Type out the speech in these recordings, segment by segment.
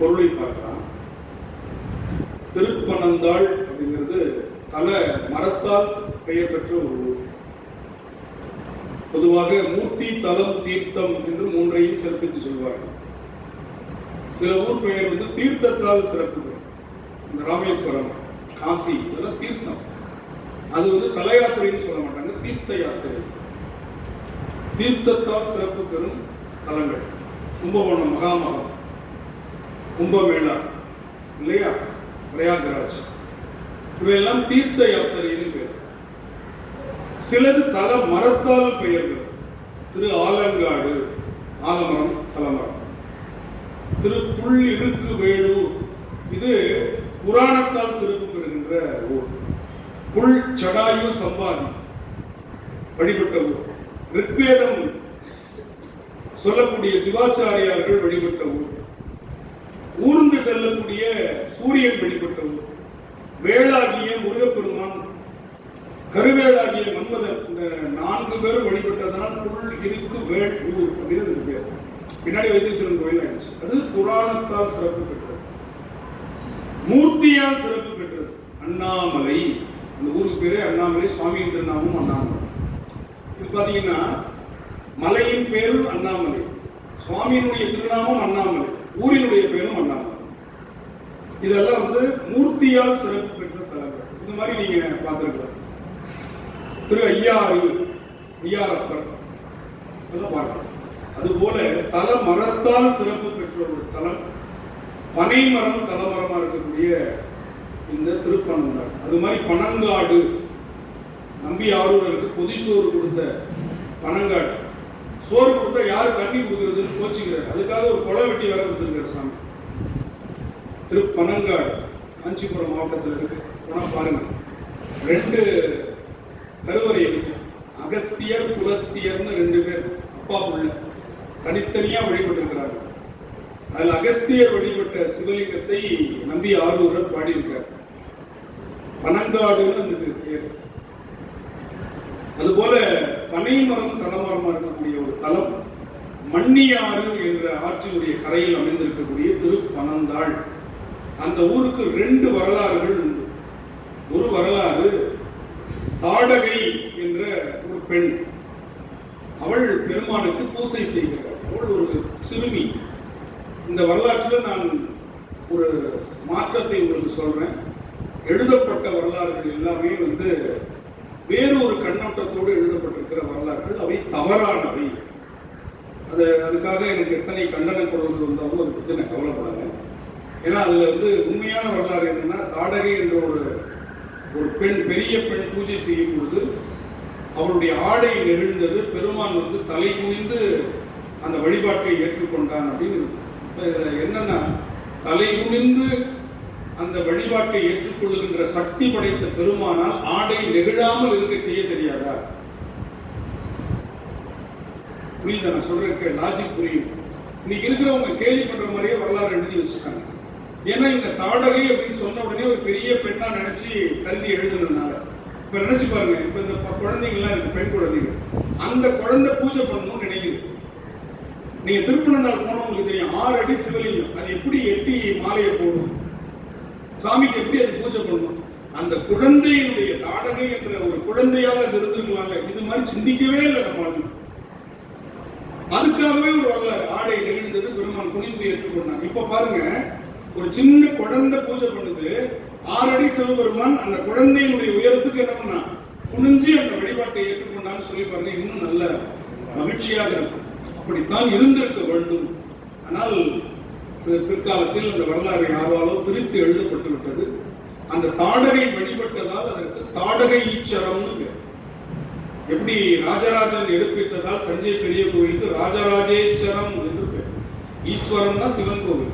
பொருளை பார்க்கலாம். திருப்பனந்தாள் அப்படிங்கிறது தல மரத்தால் பெயர் பெற்ற ஒரு ஊர். பொதுவாக மூர்த்தி தலம் தீர்த்தம் என்று மூன்றையும் சிறப்பித்து சொல்வார்கள். சில ஊர் பெயர் வந்து தீர்த்தத்தால் சிறப்பு இந்த ராமேஸ்வரம் காசி இதெல்லாம் தீர்த்தம். அது வந்து தல யாத்திரைன்னு சொல்ல மாட்டாங்க தீர்த்த யாத்திரை. தீர்த்தத்தால் சிறப்பு பெறும் தலங்கள். கும்பகோணம் மகாமகம். கும்பமேளா இல்லையா? பிரயாகராஜ். இவையெல்லாம் தீர்த்த யாத்திரைன்னு பேர் சிலது தல மரத்தால் பெயர்கள் திரு ஆலங்காடு ஆலமரம் தலமரம். திரு புல் இருக்கு வேலூர். இது புராணத்தால் சிறப்பு பெறுகின்ற ஊர். புல் சடாயு சம்பாதி. வழிபட்ட ஊர். ரிக்வேதம் சொல்லக்கூடிய சிவாச்சாரியார்கள் வழிபட்ட ஊர். ஊர்ந்து செல்லக்கூடிய சூரியன் வழிபட்ட வேளாகிய முருகப்பெருமான் கருவேளாகிய மன்மதன் இந்த நான்கு பேரும் வழிபட்டதனால் புல் இருக்கு வேள் ஊர் அப்படின்னு அதுக்கு பேர். பின்னாடி வைத்தீஸ்வரன் கோயில் ஆயிடுச்சு. அது புராணத்தால் சிறப்பு பெற்றது. மூர்த்தியால் சிறப்பு பெற்றது. அண்ணாமலை. அந்த ஊருக்கு பேரே அண்ணாமலை சுவாமியின் திருநாமும் அண்ணாமலை. இது பார்த்தீங்கன்னா மலையின் பேரும் அண்ணாமலை. சுவாமியினுடைய திருநாமம் அண்ணாமலை. ஊரினுடைய பேரும் மன்னார். இதெல்லாம் வந்து மூர்த்தியால் சிறப்பு பெற்ற தலங்கள் இந்த மாதிரி நீங்க பார்த்துருக்கலாம். திரு ஐயாறு ஐயாரப்பர் இதெல்லாம் பார்க்கலாம். அதுபோல தல மரத்தால் சிறப்பு பெற்ற ஒரு தலம் பனை மரம் தலமரமா இருக்கக்கூடிய இந்த திருப்பனந்தாள் அது மாதிரி பனங்காடு நம்பி ஆரூரருக்கு பொதிசோறு கொடுத்த பனங்காடு. சோறு கொடுத்தா யாரு தண்ணி கொடுக்குறதுன்னு கோச்சிக்கிறார். அதுக்காக ஒரு கொலை வெட்டி வேற கொடுத்துருக்காரு சாமி. திருப்பனங்காடு காஞ்சிபுரம் மாவட்டத்தில் இருக்கு. போனால் பாருங்க. ரெண்டு கருவறை இருக்கு. அகஸ்தியர் புலஸ்தியர்னு ரெண்டு பேர். அப்பா உள்ள தனித்தனியா வழிபட்டிருக்கிறாங்க. அதில் அகஸ்தியர் வழிபட்ட சிவலிங்கத்தை நம்பி ஆரூரர் பாடியிருக்கார். பனங்காடுன்னு பேர். அதுபோல பனைமரம் மரம் இருக்கக்கூடிய ஒரு தலம் மண்ணியாறு என்ற ஆற்றினுடைய கரையில் அமைந்திருக்கக்கூடிய திருப்பனந்தாள். அந்த ஊருக்கு ரெண்டு வரலாறுகள் உண்டு. ஒரு வரலாறு தாடகை என்ற ஒரு பெண். அவள் பெருமானுக்கு பூசை செய்தார் அவள் ஒரு சிறுமி இந்த வரலாற்றில் நான் ஒரு மாற்றத்தை உங்களுக்கு சொல்றேன் எழுதப்பட்ட வரலாறுகள் எல்லாமே வந்து வேறு ஒரு கண்ணோட்டத்தோடு எழுதப்பட்டிருக்கிற வரலாறுகள் அவை தவறானவை அது அதுக்காக எனக்கு எத்தனை கண்டன குரல்கள் வந்தாலும் அதை பற்றி நான் கவலைப்படாத ஏன்னா அதுல வந்து உண்மையான வரலாறு என்னன்னா தாடகை என்ற ஒரு ஒரு பெண் பெரிய பெண் பூஜை செய்யும் பொழுது அவருடைய ஆடை நெகிழ்ந்தது. பெருமான் வந்து தலை குனிந்து அந்த வழிபாட்டை ஏற்றுக்கொண்டான் அப்படின்னு என்னன்னா தலை குனிந்து அந்த வழிபாட்டை ஏற்றுக்கொள்ளுகின்ற சக்தி படைத்த பெருமானால் ஆடை நெகிழாமல் இருக்க செய்ய தெரியாதா? புரியுதா? நான் சொல்றதுக்கு லாஜிக் புரியும் இன்னைக்கு இருக்கிறவங்க கேள்வி பண்ற மாதிரியே வரலாறு எழுதி வச்சுட்டாங்க ஏன்னா இந்த தாடகை அப்படின்னு சொன்ன உடனே ஒரு பெரிய பெண்ணா நினைச்சு கல்வி எழுதுனதுனால. இப்ப நினைச்சு பாருங்க இப்ப இந்த ப- குழந்தைங்கலாம் இருக்கு பெண் குழந்தைங்க. அந்த குழந்தை பூஜை பண்ணணும்னு நினைக்குது. நீங்க போனோம் போனவங்களுக்கு தெரியும் ஆறு அடி சிவலிங்கம். அது எப்படி எட்டி மாலையை போடும்? சாமிக்கு எப்படி அது பூஜை பண்ணணும் அந்த குழந்தையினுடைய தாடகை என்ற ஒரு குழந்தையாக அது இருந்திருக்கலாங்க இது மாதிரி சிந்திக்கவே இல்லை நம்ம அதுக்காகவே ஒரு வரலாறு. ஆடை நெகிழ்ந்தது பெருமான் குனிந்து ஏற்றுக்கொண்டான் இப்ப பாருங்க ஒரு சின்ன குழந்தை பூஜை பண்ணுது ஆறடி சிவபெருமான் அந்த குழந்தையினுடைய உயரத்துக்கு என்ன பண்ணா குனிஞ்சு அந்த வழிபாட்டை ஏற்றுக்கொண்டான்னு சொல்லி பாருங்க இன்னும் நல்ல மகிழ்ச்சியாக இருக்கும். அப்படித்தான் இருந்திருக்க வேண்டும். ஆனால் பிற்காலத்தில் அந்த வரலாறு யாராலோ பிரித்து எழுதப்பட்டு விட்டது. அந்த தாடகை வழிபட்டதால் அதற்கு தாடகை ஈச்சரம்னு பேர். எப்படி ராஜராஜன் எடுப்பித்ததால் தஞ்சை பெரிய கோவிலுக்கு ராஜராஜேச்சரம் என்று பேர். தான் சிவன் கோவில்.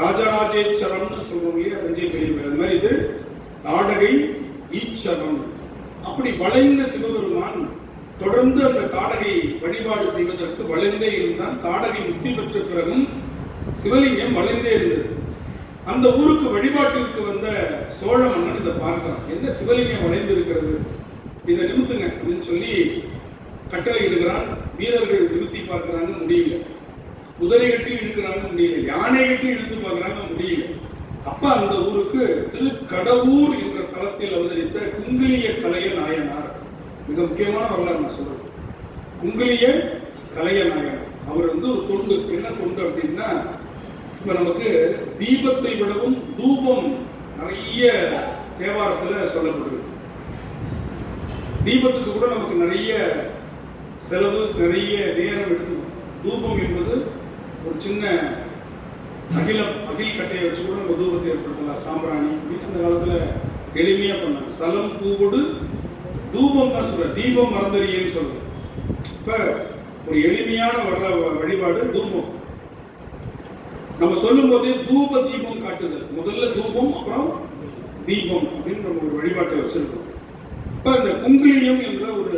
ராஜராஜேச்சரம்னு சொல்லுவோம் இல்லையா தஞ்சை பெரிய கோயில் அது மாதிரி இது. தாடகை ஈச்சரம் அப்படி வளைந்த சிவபெருமான் தொடர்ந்து அந்த தாடகை வழிபாடு செய்வதற்கு வளைந்தே இருந்தான். தாடகை முக்தி பெற்ற பிறகும் சிவலிங்கம் வளைந்தே இருந்தது. அந்த ஊருக்கு வழிபாட்டிற்கு வந்த சோழ மன்னன் இதை பார்க்கிறான். என்ன சிவலிங்கம் வளைந்து இருக்கிறது இதை நிறுத்துங்க அப்படின்னு சொல்லி கட்டளை இடுகிறான். வீரர்கள் நிறுத்தி பார்க்கிறாங்க முடியல. குதிரை கட்டி இழுக்கிறாங்க முடியல யானை கட்டி இழுத்து பார்க்கறாங்க முடியல. அப்ப அந்த ஊருக்கு திருக்கடவுர் என்ற தளத்தில் அவதரித்த குங்கிலிய கலைய நாயனார். மிக முக்கியமான வரலாறு நான் சொல்றேன். குங்கிலிய கலைய நாயனார். அவர் வந்து ஒரு தொண்டு என்ன தொண்டு அப்படின்னா இப்ப நமக்கு தீபத்தை விடவும் தூபம் நிறைய தேவாரத்துல சொல்லப்படுது. தீபத்துக்கு கூட நமக்கு நிறைய செலவு நிறைய நேரம் எடுத்துக்கும். தூபம் என்பது ஒரு சின்ன அகில அகில் கட்டையை வச்சு கூட நம்ம ஏற்படுத்தலாம். சாம்பிராணி. அப்படின்னு அந்த காலத்துல எளிமையா பண்ணாங்க. சலம் பூவோடு தூபம் தான் சொல்ற தீபம் மறந்தறியன்னு சொல்றது இப்போ ஒரு எளிமையான வர்ற வழிபாடு தூபம். நம்ம சொல்லும் போதே தூப தீபம் காட்டுதல் முதல்ல தூபம் அப்புறம் தீபம் அப்படின்னு நம்ம ஒரு வழிபாட்டை வச்சிருக்கோம். இப்போ இந்த குங்கிலியம் என்ற ஒரு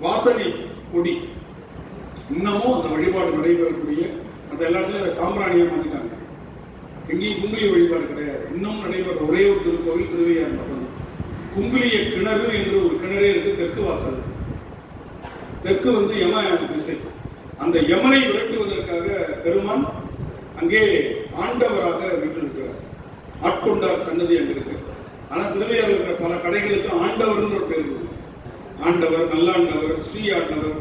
வாசனை கொடி இன்னமும் அந்த வழிபாடு நடைபெறக்கூடிய அந்த எல்லா இடத்துலயும் சாம்பிராணியா மாற்றிட்டாங்க எங்கேயும் குங்கிலி வழிபாடு கிடையாது. இன்னும் நடைபெற ஒரே ஒரு திருக்கோவில் திருவையார் மட்டும்தான். குங்கிலிய கிணறு என்று ஒரு கிணறே இருக்கு தெற்கு வாசல். தெற்கு வந்து யம திசை. அந்த யமனை விரட்டுவதற்காக பெருமான் அங்கே ஆண்டவராக வீற்றிருக்கிறார். ஆட்கொண்டார் சன்னதி அங்க இருக்கு. ஆனா திருவையாறுல இருக்கிற பல கடைகளுக்கு ஆண்டவர்னு ஒரு பேர் ஆண்டவர் நல்லாண்டவர் ஸ்ரீ ஆண்டவர்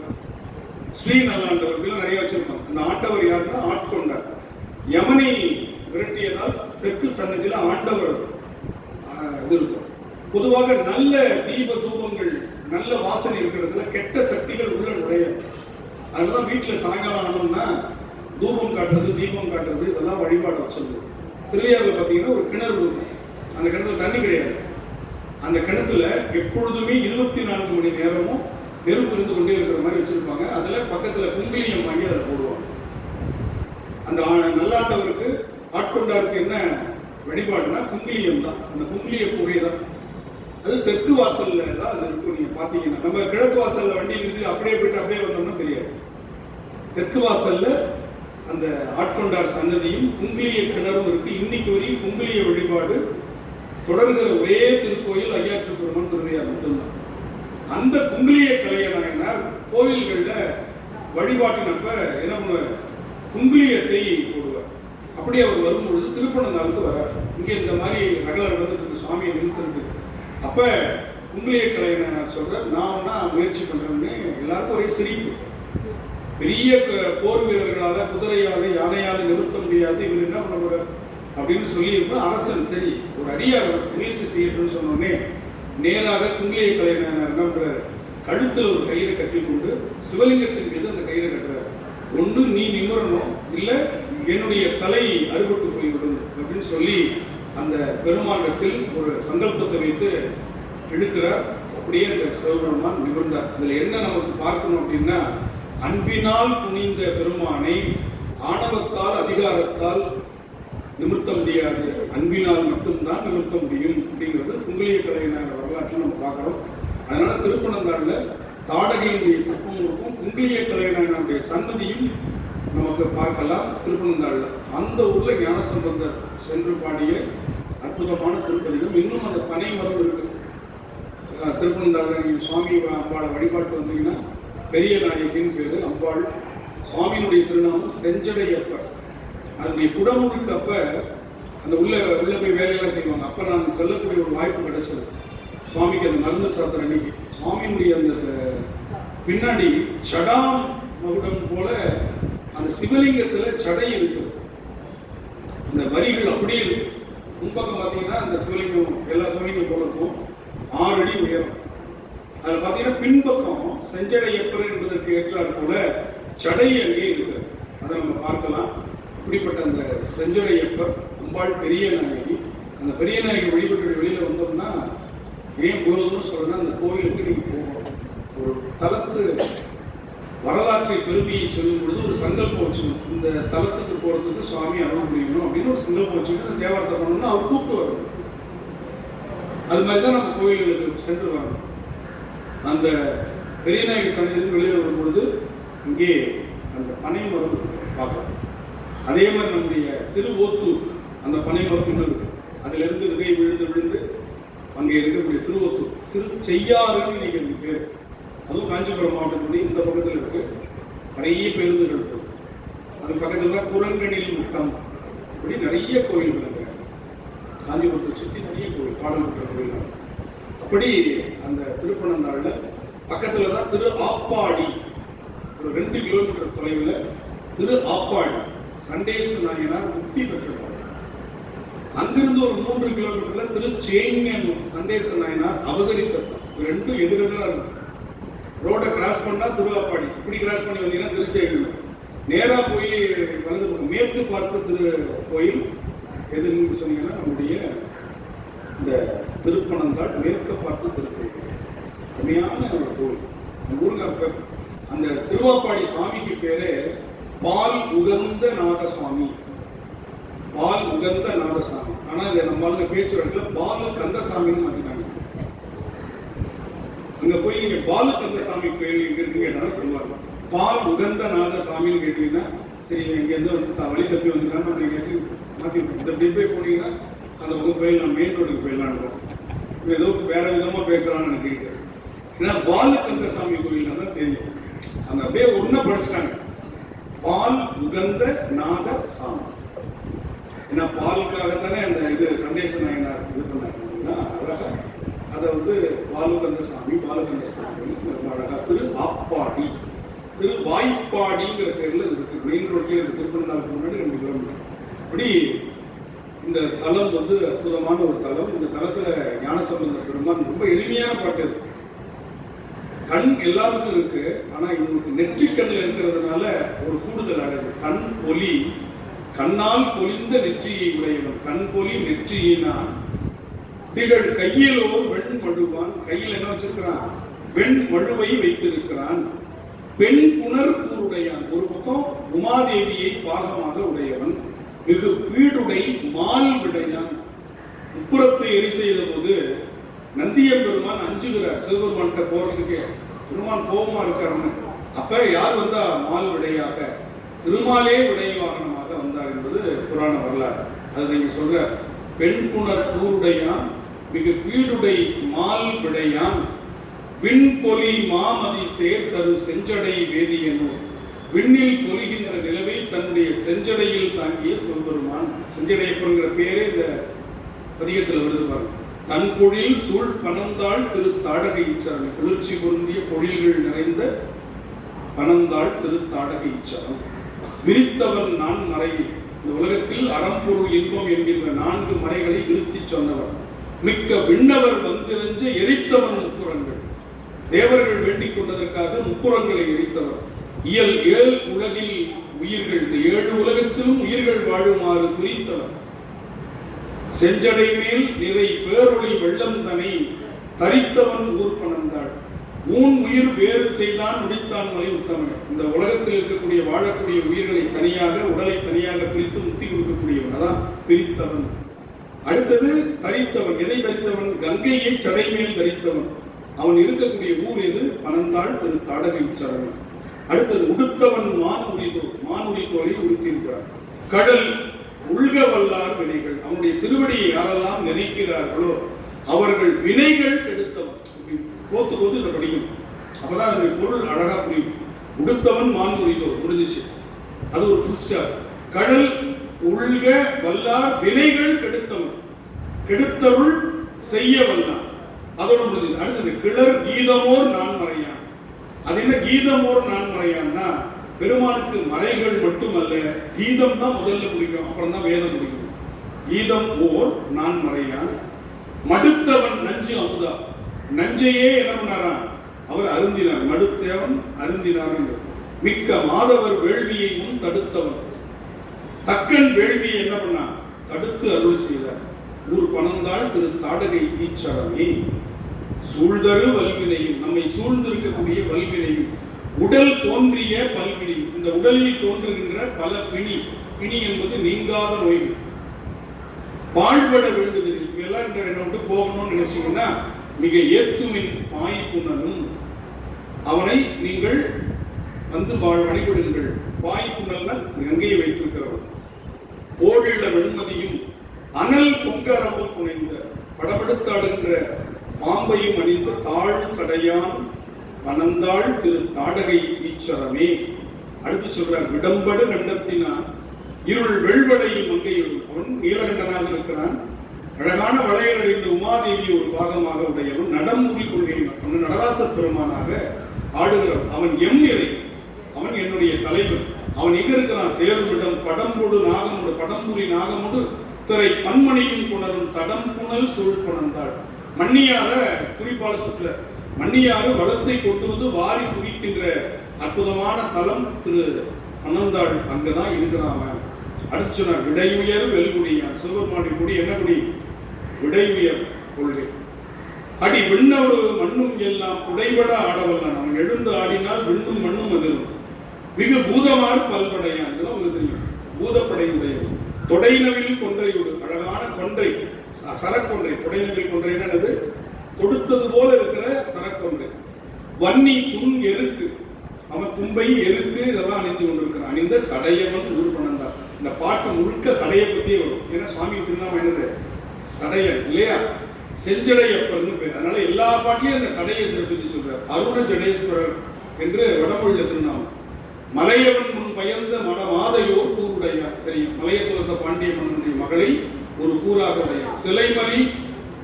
ஸ்ரீ நல்லாண்டவர் நிறைய வச்சிருப்பாங்க அந்த ஆண்டவர் யாருன்னா ஆட்கொண்டார். யமனை விரட்டியதால் தெற்கு சன்னதியில் ஆண்டவர் இது இருக்கும். பொதுவாக நல்ல தீப தூபங்கள் நல்ல வாசனை இருக்கிறதுல கெட்ட சக்திகள் உள்ள நுழையாது. அதெல்லாம் வீட்டில் சாயங்காலம் ஆனோம்னா தூபம் காட்டுறது தீபம் காட்டுறது இதெல்லாம் வழிபாடு வச்சிருந்தோம் திருவையாறுல பார்த்தீங்கன்னா ஒரு கிணறு இருக்கும். அந்த கிணத்துல தண்ணி கிடையாது. அந்த கிணத்துல எப்பொழுதுமே இருபத்தி நான்கு மணி நேரமும் நெருப்பு இருந்து கொண்டே இருக்கிற மாதிரி வச்சுருப்பாங்க. அதில் பக்கத்தில் குங்கிலியம் வாங்கி அதை போடுவாங்க. அந்த ஆ- நல்லாண்டவருக்கு ஆட்கொண்டாருக்கு என்ன வழிபாடுனா குங்கிலியம் தான். அந்த குங்கிலிய புகை தான். அது தெற்கு வாசலில் தான் அது இருக்கும் நீங்கள் பார்த்தீங்கன்னா. நம்ம கிழக்கு வாசலில் வண்டி இருந்து அப்படியே போயிட்டு அப்படியே வந்தோம்னா தெரியாது. தெற்கு வாசலில் அந்த ஆட்கொண்டார் சன்னதியும் குங்கிலிய கிணறும் இருக்கு. இன்னைக்கு வரையும் குங்கிலிய வழிபாடு தொடர்கிற ஒரே திருக்கோயில் ஐயாற்று பெருமான் திருவையார் மட்டும்தான். அந்த குங்கிலிய கலையனாயனார் கோவில்களில் வழிபாட்டினப்ப என்ன பண்ணுவார்? குங்கிலியத்தை போடுவார். அப்படி அவர் வரும்பொழுது திருப்பணந்தாளுக்கு வரார். இங்கே இந்த மாதிரி ரகல நடந்துட்டு சுவாமியை நிறுத்திருக்கு அப்ப குங்கிலிய கலையனார் சொல்றார். நான் வேணா முயற்சி பண்றேன்னு எல்லாருக்கும் ஒரே சிரிப்பு. பெரிய க- போர் வீரர்களால் குதிரையால் யானையால் நிறுத்த முடியாது. இவர் என்ன பண்ணுவார் அப்படின்னு சொல்லியிருந்தோம் அரசன். சரி ஒரு அடியார் முயற்சி செய்யணும்னு சொன்னோடனே நேராக குங்கிலிய கலைஞர் கழுத்தில் ஒரு கயிறை கட்டி கொண்டு சிவலிங்கத்தின் மீது அந்த கயிறை கட்டுறாரு. ஒன்று நீ நிமிரணும். இல்லை என்னுடைய தலை அறுபட்டு போய்விடும். அப்படின்னு சொல்லி அந்த பெருமாண்டத்தில் ஒரு சங்கல்பத்தை வைத்து எடுக்கிறார். அப்படியே அந்த சிவபெருமான் நிமிர்ந்தார். இதில் என்ன நமக்கு பார்க்கணும் அப்படின்னா அன்பினால் துணிந்த பெருமானை ஆணவத்தால் அதிகாரத்தால் நிமிர்த்த முடியாது. அன்பினால் மட்டும்தான் நிமிர்த்த முடியும் அப்படிங்கிறது குங்கிலிய பார்க்குறோம். அதனால திருப்பனந்தாள்ல தாடகையினுடைய சப்பம் இருக்கும். குங்கிலிய கலைஞனுடைய சன்னதியும் நமக்கு பார்க்கலாம் திருப்பனந்தாள்ல அந்த ஊர்ல ஞானசம்பந்தர் சென்று பாடிய அற்புதமான திருப்பதிகம். இன்னும் அந்த பனை மரம் இருக்கு. அஹ் திருப்பனந்தாள்ல சுவாமி அம்பாளை வழிபாட்டு வந்தீங்கன்னா பெரிய நாயகின்னு பேரு அம்பாள். சுவாமியினுடைய திருநாமம் செஞ்சடையப்பர். அதனுடைய குடமுழுக்கு அப்ப அந்த உள்ள உள்ள போய் வேலையெல்லாம் செய்வாங்க. அப்ப நான் சொல்லக்கூடிய ஒரு வாய்ப்பு கிடைச்சது சுவாமிக்கு அந்த மருந்து சாத்திர அன்னைக்கு சுவாமியினுடைய அந்த பின்னாடி சடாம் மகுடம் போல அந்த சிவலிங்கத்துல சடை இருக்குது. அந்த வரிகள் அப்படியே இருக்கு. முன்பக்கம் பார்த்தீங்கன்னா அந்த சிவலிங்கம் எல்லா சிவலிங்கம் போல இருக்கும். ஆறு அடி உயரம். அதுல பார்த்தீங்கன்னா பின்பக்கம் செஞ்சடையப்பர் என்பதற்கு ஏற்றாற் போல சடை அங்கே இருக்கு அதை நம்ம பார்க்கலாம். இப்படிப்பட்ட அந்த செஞ்சடையப்பர் அம்பாள் பெரிய நாயகி. அந்த பெரிய நாயகி வழிபட்டு வெளியில வந்தோம்னா ஏன் போகணும்னு சொல்றேன்னா அந்த கோவிலுக்கு நீங்க போகணும். ஒரு தலத்து வரலாற்றை பெருமையை சொல்லும் பொழுது ஒரு சங்கல்பம் வச்சுக்கணும். இந்த தலத்துக்கு போறதுக்கு சுவாமி அருள் புரியணும் அப்படின்னு ஒரு சங்கல்பம் வச்சுக்கணும் தேவாரத்தை பண்ணணும்னா அவர் கூப்பிட்டு வரணும் அது மாதிரி தான் நம்ம கோயில்களுக்கு சென்று வரணும் அந்த பெரியநாயகி சன்னதியில் வெளியில் வரும்பொழுது அங்கே அந்த பனைமரம் பார்க்கலாம். அதே மாதிரி நம்முடைய திருவோத்தூர் அந்த பனைமரம் இன்னும் இருக்கு அதுல இருந்து விதை விழுந்து விழுந்து அங்கே இருக்கக்கூடிய சிறு செய்யாறுன்னு நீங்கள் இருக்கு. பேர் அதுவும் காஞ்சிபுரம் மாவட்டத்துடைய இந்த பக்கத்தில் இருக்கு. நிறைய பேருந்துகள் இருக்கு. அது பக்கத்தில் தான் குரங்கணில் முட்டம் இப்படி நிறைய கோயில்கள் அங்க காஞ்சிபுரத்தை சுற்றி நிறைய கோயில் பாடல் பெற்ற கோயில் அப்படி அந்த திருப்பனந்தாள்ல பக்கத்தில் தான் திரு ஆப்பாடி. ஒரு ரெண்டு கிலோமீட்டர் தொலைவில் திரு ஆப்பாடி. சண்டேஸ் நாயனார் முக்தி பெற்றவர். அங்கிருந்து ஒரு மூன்று கிலோமீட்டர்ல திரு சேங்கன் சண்டேச நாயனார் அவதரித்த ரெண்டும் எதிரெதிராக இருக்கும் ரோட்டை கிராஸ் பண்ணா திருவாப்பாடி. இப்படி கிராஸ் பண்ணி வந்தீங்கன்னா திருச்செங்கல் நேரா போய் வலது மேற்கு பார்த்து திரு கோயில் எதுன்னு சொன்னீங்கன்னா நம்முடைய இந்த திருப்பணந்தாள் மேற்க பார்த்து திருக்கோயில் கம்மியான ஒரு கோயில். அந்த ஊருக்கு அந்த திருவாப்பாடி சுவாமிக்கு பேரு பால் உகந்த நாதசுவாமி. பால் உகந்த நாதசாமி. ஆனா இதை நம்ம ஆளுங்க பேச்சு வழக்கில் பாலு கந்தசாமின்னு மாற்றிட்டாங்க அங்க போய் நீங்கள் பாலு கந்தசாமி கோயில் எங்கே இருக்குன்னு கேட்டாலும் சொல்லுவாங்க. பால் உகந்த நாதசாமின்னு கேட்டீங்கன்னா சரி இங்கேருந்து வந்து த- வழி தப்பி வந்துட்டான்னு நம்ம எங்கேயாச்சும் மாற்றி இந்த இப்படி போய் போனீங்கன்னா அந்த உங்கள் கோயில் நான் மெயின் ரோடுக்கு போயிடலான்னு ஏதோ வேற விதமா பேசலாம்னு நினைச்சுக்கிட்டு. ஏன்னா பாலு கந்தசாமி கோயில் தான் தெரியும். அந்த அப்படியே ஒன்றும் படிச்சிட்டாங்க. பால் உகந்த நாத சாமி ஏன்னா பாலுக்காகத்தானே அந்த இது சண்டேச நாயனார் இது பண்ணாங்க அழகா அதை வந்து பாலுகந்த சாமி பாலுகந்த சாமி ரொம்ப அழகா. திரு ஆப்பாடி. திரு வாய்ப்பாடிங்கிற பேர்ல இருக்கு. மெயின் ரோட்லயே இருக்கு திருப்பனந்தாளுக்கு முன்னாடி ரெண்டு கிலோமீட்டர். அப்படி இந்த தலம் வந்து அற்புதமான ஒரு தலம். இந்த தலத்துல ஞானசம்பந்த பெருமான் ரொம்ப எளிமையான பாட்டு கண் எல்லாருக்கும் இருக்கு. ஆனா இவங்களுக்கு நெற்றிக்கண்ணில் இருக்கிறதுனால ஒரு கூடுதல் அழகு. கண் ஒலி கண்ணால் பொலிந்த நெற்றியை உடையவன். கண் பொலி நெற்றியினான் திகழ் கையில் ஓர் வெண் மழுவான் கையில் என்ன வச்சிருக்கிறான்? வெண் மழுவை வைத்திருக்கிறான். பெண் புனர் கூருடையான். ஒரு பக்கம் உமாதேவியை பாகமாக உடையவன். மிகு பீடுடை மால் விடையான். உப்புறத்தை எரி செய்த போது நந்திய பெருமான் அஞ்சுகிறார். சிவபெருமான்கிட்ட போறதுக்கு. பெருமான் கோபமா இருக்காருன்னு. அப்ப யார் வந்தா மால் விடையாக? திருமாலே விடை வந்தார் என்பது புராண வரலாறு. அது நீங்கள் சொல்ற பெண் புனர் கூருடையான் மிகு பீடுடை மால் விடையான் விண்பொலி மாமதி சேர்த்தரு செஞ்சடை வேதியனூர் விண்ணில் பொலிகின்ற நிலவை தன்னுடைய செஞ்சடையில் தாங்கிய சிவபெருமான் செஞ்சடையப்பங்கிற பேரே இந்த பதிகத்தில் வருது பாருங்க. தன் பொழில் சூழ் பணந்தாள் திரு தாடகை இச்சாரம் குளிர்ச்சி பொருந்திய பொழில்கள் நிறைந்த பணந்தாள் திரு தாடகை இச்சாரம் விரித்தவன் நான் மறை. இந்த உலகத்தில் அறம்பொருள் இன்பம் என்கின்ற நான்கு மறைகளை விருத்தி சொன்னவர். மிக்க விண்ணவர் வந்திருந்து எரித்தவன் முப்புறங்கள் தேவர்கள் வேண்டிக் கொண்டதற்காக முப்புறங்களை எரித்தவர். இயல் ஏழு உலகில் உயிர்கள் இந்த ஏழு உலகத்திலும் உயிர்கள் வாழுமாறு குறித்தவர் செஞ்சடை மேல் நிறை பேரொளி வெள்ளம் தனை தரித்தவன் ஊர் ஊன் உயிர் வேறு செய்தான் முடித்தான் மலை உத்தமன். இந்த உலகத்தில் இருக்கக்கூடிய வாழக்கூடிய உயிர்களை தனியாக உடலை தனியாக பிரித்து முத்தி கொடுக்கக்கூடியவன். அதான் பிரித்தவன். அடுத்தது தரித்தவன். எதை தரித்தவன்? கங்கையை சடைமேல் தரித்தவன். அவன் இருக்கக்கூடிய ஊர் எது? பனந்தாள் திரு தாடகை சரணன். அடுத்தது உடுத்தவன் மானுடி தோல் மானுடி தோலை உடுத்தியிருக்கிறார். கடல் உள்க வல்லார் வினைகள். அவனுடைய திருவடியை யாரெல்லாம் நினைக்கிறார்களோ அவர்கள் வினைகள் எடுத்தவன் கோத்து போத்து இதை படிக்கும். அப்பதான் அந்த பொருள் அழகா புரியும். உடுத்தவன் மான் புரியும் முடிஞ்சிச்சு அது ஒரு ஃபுல் கடல் உள்க வல்லார் வினைகள் கெடுத்தவன். கெடுத்தருள் செய்ய வல்லான் அதோட முடிஞ்சது. அடுத்தது கிளர் கீதமோர் நான் மறையான். அது என்ன கீதமோர் நான் மறையான்னா பெருமானுக்கு மறைகள் மட்டுமல்ல கீதம் தான் முதல்ல பிடிக்கும் அப்புறம் தான் வேதம் பிடிக்கும் கீதம் ஓர் நான் மறையான். மடுத்தவன் நஞ்சு அமுதா. நஞ்சையே என்ன பண்ணாராம் அவர் அருந்தினார். மடுத்தவன் அருந்தினார் என்று. மிக்க மாதவர் வேள்வியை முன் தடுத்தவன். தக்கன் வேள்வியை என்ன பண்ணான்? தடுத்து அருள் செய்தார். ஊர் பணந்தாள் திரு தாடகை ஈச்சரமே சூழ்தரு வல்வினையும் நம்மை சூழ்ந்திருக்கக்கூடிய வல்வினையும் உடல் தோன்றிய பல்வினையும் இந்த உடலில் தோன்றுகின்ற பல பிணி. பிணி என்பது நீங்காத நோய். பாழ்பட வேண்டுதல் இப்பெல்லாம் இந்த என்னை விட்டு போகணும்னு நினைச்சீங்கன்னா மிக ஏத்துமின் பாய்ப்புணனும் அவனை நீங்கள் வந்து வாழ் வழிபடுங்கள். பாய்ப்புணல்னா கங்கையை வைத்திருக்கிறவன் ஓடிட வெண்மதியும் அனல் பொங்கரமும் புனைந்த படபடுத்தாடுகின்ற பாம்பையும் அணிந்த தாழ் சடையான் மணந்தாள் திரு தாடகை ஈச்சரமே. அடுத்து சொல்றார் விடம்படு கண்டத்தினான். இருள் வெள்வளை மங்கையுள் அவன் நீலகண்டனாக இருக்கிறான். அழகான வளையல் அடைந்த உமாதேவி ஒரு பாகமாக உடையவன் நடமுடி கொள்கை மட்டும் நடராச பெருமானாக ஆடுகிறவன். அவன் எம் நிலை. அவன் என்னுடைய தலைவன் அவன் எங்க இருக்கிறான்? சேர்விடம் படம்பொடு நாகமுடு படம்புரி நாகமுடு திரை பன்மணியும் புணரும் தடம் புணல் சூழ் புணர்ந்தாள். மன்னியார குறிப்பால சுற்ற மன்னியாறு வளத்தை கொண்டு வந்து வாரி குவிக்கின்ற அற்புதமான தலம் திரு அனந்தாள். அங்கதான் இருக்கிறான் அவன். அடுத்து சொன்னார் விடையுயர் வெல்குடியான் சிவபெருமானுடைய குடி என்ன குடி விடையுயர் கொள்கை. அடி விண்ணோடு மண்ணும் எல்லாம் உடைபட ஆடவல்லான். அவன் எழுந்து ஆடினால் விண்ணும் மண்ணும் அதிரும். மிக பூதமார் பல்படையான். உங்களுக்கு தெரியும். பூதப்படை உடையவன் தொடைநவில் கொன்றையோடு. அழகான கொன்றை. சரக்கொன்றை. தொடைநவில் கொன்றை என்னது தொடுத்தது போல இருக்கிற சரக்கொன்றை. வன்னி துன் எருக்கு. அவன் தும்பை எருக்கு இதெல்லாம் அணிந்து கொண்டிருக்கிறான். அணிந்த சடையவன் ஊர்பணந்தான் இந்த பாட்டு முழுக்க சடையை பத்தியே வரும். ஏன்னா சுவாமி திருநாம என்னது? சடையன் இல்லையா? செஞ்சடையப்பர்னு பேர். அதனால எல்லா பாட்டிலையும் அந்த சடையை சிறப்பித்து சொல்றார். அருண ஜடேஸ்வரர் என்று வடமொழியில திருநாமம். மலையவன் முன் பயந்த மட மாதையோர் கூருடையார் தெரியும் மலையத்துவச பாண்டிய மன்னனுடைய மகளை ஒரு கூறாக உடையார் சிலைமலி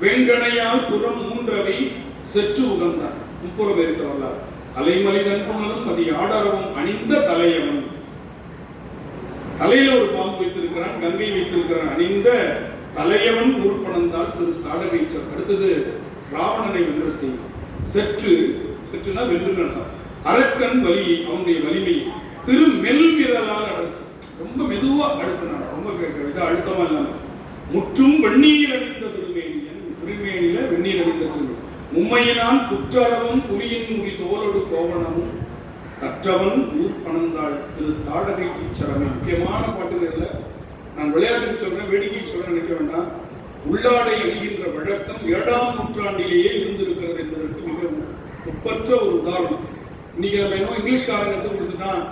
வெண்கணையால் புறம் மூன்றவை செற்று உகந்தார். முப்புறம் இருக்க வல்லார் அலைமலி நண்பனும் அதி ஆடரவும் அணிந்த தலையவன். தலையில ஒரு பாம்பு வைத்திருக்கிறான் கங்கை வைத்திருக்கிறான் அணிந்த தலையவன் உருப்பணந்தால் திரு தாடகைச்சர் அடுத்தது ராவணனை வென்ற செய்யும். செற்று செற்றுனா வென்று நடந்தான் அரக்கன் வலி அவனுடைய வலிமை. திரு மெல் விரலால் அடுத்து ரொம்ப மெதுவா அழுத்தினான். ரொம்ப க- அழுத்தமா இல்லாம. முற்றும் வெந்நீர் அணிந்த திருமேனியன். திருமேனியில வெந்நீர் அணிந்த திருமேனி மும்மையினான் குற்றளவும் புலியின் முடி தோலோடு கோவணமும். கற்றவன் ஊர் பணந்தாள் திரு தாடகை ஈச்சரமே முக்கியமான பாட்டுகள்ல நான் விளையாட்டுக்கு சொல்றேன் வேடிக்கைக்கு சொல்றேன் நினைக்க வேண்டாம். உள்ளாடை அணிகின்ற வழக்கம் ஏழாம் நூற்றாண்டிலேயே இருந்திருக்கிறது என்பதற்கு மிக ஒப்பற்ற ஒரு உதாரணம். இன்னைக்கு நம்ம என்ன இங்கிலீஷ்காரங்க கத்து கொடுத்துட்டா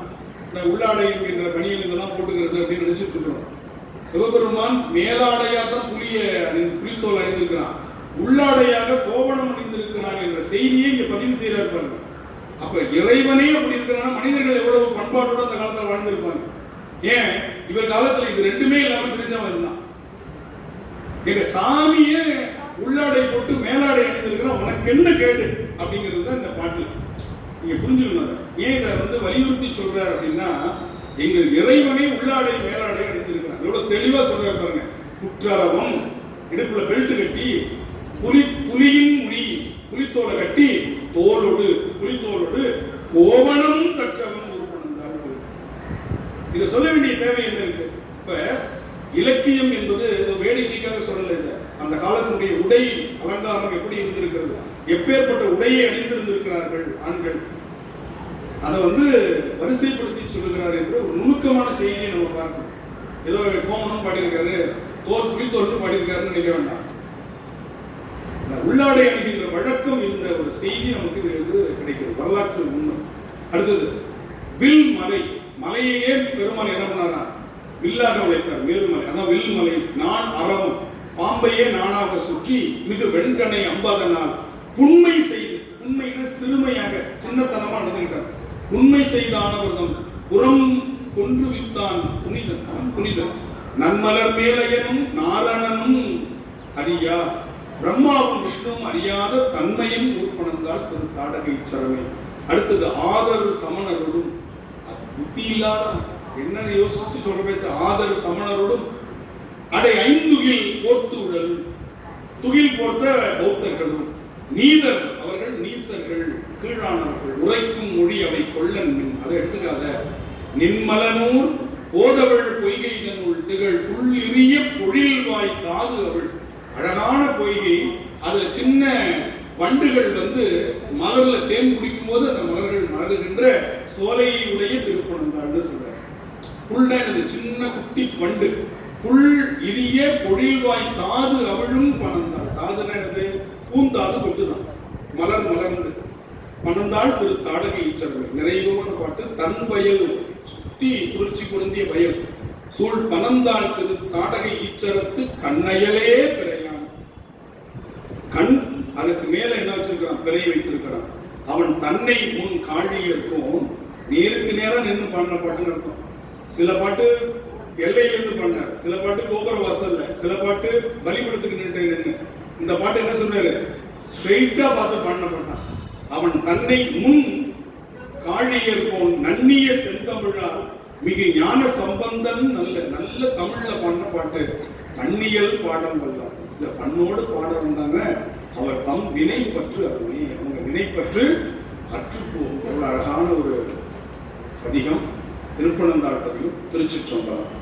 இந்த உள்ளாடை என்கின்ற பணியில் இதெல்லாம் போட்டுக்கிறது அப்படின்னு நினைச்சிட்டு இருக்கிறோம். சிவபெருமான் மேலாடையாக தான் புலிய அணி- புலித்தோல் அணிந்திருக்கிறான். உள்ளாடையாக கோவணம் அணிந்திருக்கிறான் என்ற செய்தியை இங்க பதிவு செய்யறாரு பாருங்க. அப்ப இறைவனே அப்படி இருக்கிறான்னா மனிதர்கள் எவ்வளவு பண்பாட்டோட அந்த காலத்துல வாழ்ந்திருப்பாங்க. ஏன்? இவர் காலத்துல இது ரெண்டுமே இல்லாம தெரிஞ்சவன் இருந்தான் எங்க சாமியே உள்ளாடை போட்டு மேலாடை அணிந்திருக்கிறான் உனக்கு என்ன கேடு? அப்படிங்கிறது தான் இந்த பாட்டு நீங்க புரிஞ்சுக்கணும் ஏன் இதை வந்து வலியுறுத்தி சொல்றாரு அப்படின்னா எங்கள் இறைவனே உள்ளாடை மேலாடை அணிந்திருக்கிறான் எவ்வளவு தெளிவா சொல்றாரு பாருங்க. குற்றரவம் இடுப்புல பெல்ட் கட்டி புலி புலியின் முடி புலித்தோலை கட்டி தோலோடு புலித்தோலோடு கோவணம் கற்றவன் இதை சொல்ல வேண்டிய தேவை என்ன இருக்கு? இப்ப இலக்கியம் என்பது வேடிக்கைக்காக சொல்லல இல்லை அந்த காலத்தினுடைய உடை அலங்காரம் எப்படி இருந்திருக்கிறது? எப்பேற்பட்ட உடையை அணிந்திருந்திருக்கிறார்கள் ஆண்கள்? அதை வந்து வரிசைப்படுத்தி சொல்லுகிறார் என்று ஒரு நுணுக்கமான செய்தியை நம்ம பார்க்கணும். ஏதோ கோமனும் பாடியிருக்காரு தோல் புலித்தோல்னு பாடியிருக்காருன்னு நினைக்க வேண்டாம். இந்த உள்ளாடை அணிகின்ற வழக்கம் இருந்த ஒரு செய்தி நமக்கு கிடைக்கிறது. வரலாற்று உண்மை. அடுத்தது வில் மலை. மலையையே பெருமாள் என்ன பண்ணாரா வில்லாக உழைத்தார் மேருமலை அதான் வில் மலை நான் அறவும் பாம்பையே நானாக சுற்றி மிகு வெண்கண்ணை அம்பாதனால் புண்மை செய்து உண்மையின சிறுமையாக சின்னத்தனமா நடந்துகிட்டார் உண்மை செய்தானவர்தம் புறம் கொன்று வித்தான் புனிதன் அவன் புனிதன். நன்மலர் மேலையனும் நாரணனும் அறியா பிரம்மாவும் விஷ்ணுவும் அறியாத தன்மையும் ஊர்பணந்தால் திரு தாடகை சரமே. அடுத்தது ஆதர் சமணரோடும் புத்தி இல்லாத என்ன யோசிச்சு சொல்ற பேச ஆதர் சமணரோடும் அதை ஐந்துகில் போர்த்து உடல். துகில் போர்த்த பௌத்தர்களும் நீதர் அவர்கள் நீசர்கள் கீழானவர்கள் உரைக்கும் மொழி அவை கொள்ளன் அதை எடுத்துக்காத. நின்மலனூர் போதவள் பொய்கை தன்னுள் திகழ். புள்ளிரிய பொழில்வாய் தாது அவள். அழகான பொய்கை. அதுல சின்ன வண்டுகள் வந்து மலர்ல தேன் குடிக்கும் போது அந்த மலர்கள் மலர்கின்ற சோலையுடைய திரு புள்ள சின்ன குட்டி பண்டு. புல் இனிய பொழில்வாய் தாது அவளும் பணந்தாள். தாதுன்னா என்னது? பூந்தாது கொண்டுதான் மலர் மலர்ந்து. பணந்தாள் திரு தாடகை ஈச்சரவை நிறைவுமான பாட்டு. தன் வயல் சுத்தி குளிர்ச்சி பொருந்திய வயல். சூழ் பணந்தாள் திரு தாடகை ஈச்சரத்து கண்ணையலே பிறையான். கண் அதுக்கு மேல என்ன வச்சிருக்கிறான்? பிறை வைத்திருக்கிறான். அவன் தன்னை முன் காழியர்க்கும் நேருக்கு நேரா நின்று பாடின பாட்டுன்னு அர்த்தம். சில பாட்டு எல்லையிலிருந்து பண்ணார். சில பாட்டு கோபுர வாசல்ல. சில பாட்டு பலிபடுத்துக்கு நின்று இந்த பாட்டு என்ன சொன்னாரு? ஸ்ட்ரெயிட்டா பார்த்து பண்ண பாட்டான் அவன் தன்னை முன் காழியர் போன் நன்னிய செந்தமிழா மிக ஞான சம்பந்தன் நல்ல நல்ல தமிழ்ல பாடின பாட்டு. பன்னியல் பாடம் வல்லார். இந்த பண்ணோடு பாட வந்தாங்க அவர் தம் வினை பற்று அருமை அவங்க வினை பற்று அற்றுப்போம். எவ்வளவு அழகான ஒரு அதிகம் திருப்பனந்தாட்டத்தையும் திருச்சிற்றம்பலம்.